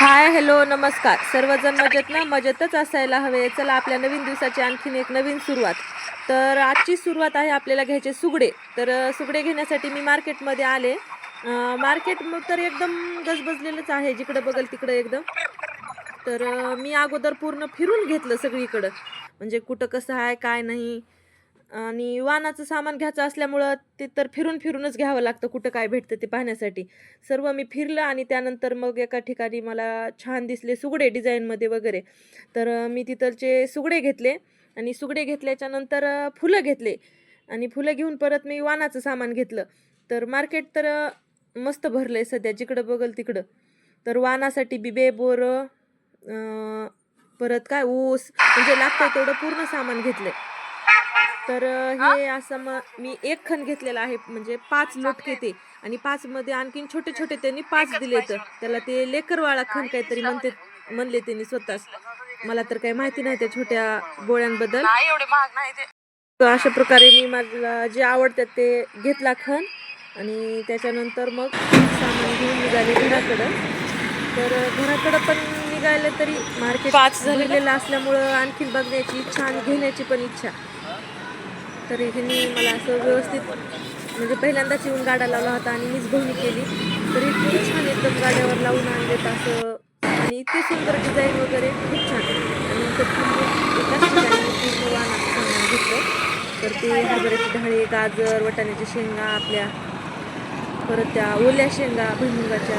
Hi hello नमस्कार. सर्वजण मजेत ना? मजेतच असायला हवे. चला आपल्या नवीन दिवसाची आणखीन एक नवीन सुरुवात. तर आजची सुरुवात आहे आपल्याला घ्यायचे सुगडे. तर सुगडे घेण्यासाठी मी मार्केटमध्ये आले. मार्केट मग तर एकदम गजबजलेलंच आहे. जिकडं बघल तिकडं एकदम. तर मी अगोदर पूर्ण फिरून घेतलं सगळीकडं. म्हणजे कुठं कसं आहे काय नाही. आणि वाहनाचं सामान घ्यायचं असल्यामुळं ते तर फिरून फिरूनच घ्यावं लागतं कुठं काय भेटतं ते पाहण्यासाठी. सर्व मी फिरलं आणि त्यानंतर मग एका ठिकाणी मला छान दिसले सुगडे डिझाईनमध्ये वगैरे. तर मी तिथलचे सुगडे घेतले आणि सुगडे घेतल्याच्या नंतर फुलं घेतले आणि फुलं घेऊन परत मी वानाचं सामान घेतलं. तर मार्केट तर मस्त भरलं आहे सध्या जिकडं बघल तिकडं. तर वानासाठी बिबे बोरं परत काय ऊस म्हणजे लागतं तेवढं पूर्ण सामान घेतलं आहे तर हे? असं मग मी एक खण घेतलेला आहे म्हणजे पाच लोटके ते आणि पाच मध्ये आणखीन छोटे छोटे त्यांनी पाच दिले तर त्याला ते लेकरवाळा खण काहीतरी म्हणते म्हणले त्यांनी स्वतःच. मला तर काही माहिती नाही त्या छोट्या गोळ्यांबद्दल तर अशा प्रकारे मी मला जे आवडतात ते घेतला खण. आणि त्याच्यानंतर मग सामान घेऊन निघाले घराकडं. तर घराकडं पण निघाले तरी मार्केट पाच झाले का? भरलेलं असल्यामुळं आणखीन बघण्याची इच्छा आणि घेण्याची पण इच्छा. तर ह्यांनी मला असं व्यवस्थित म्हणजे पहिल्यांदाच येऊन गाडा लावला होता आणि मीच बहिणी केली. तर इतकी छान एकदम गाड्यावर लावून आणलेत असं आणि इतके सुंदर डिझाईन वगैरे खूप छान. आणि एकाच ठिकाणी पूर्ण घेतलं. तर ते हरभऱ्याची डाळी गाजर वटाण्याची शेंगा आपल्या परत त्या ओल्या शेंगा भुईमुगाच्या.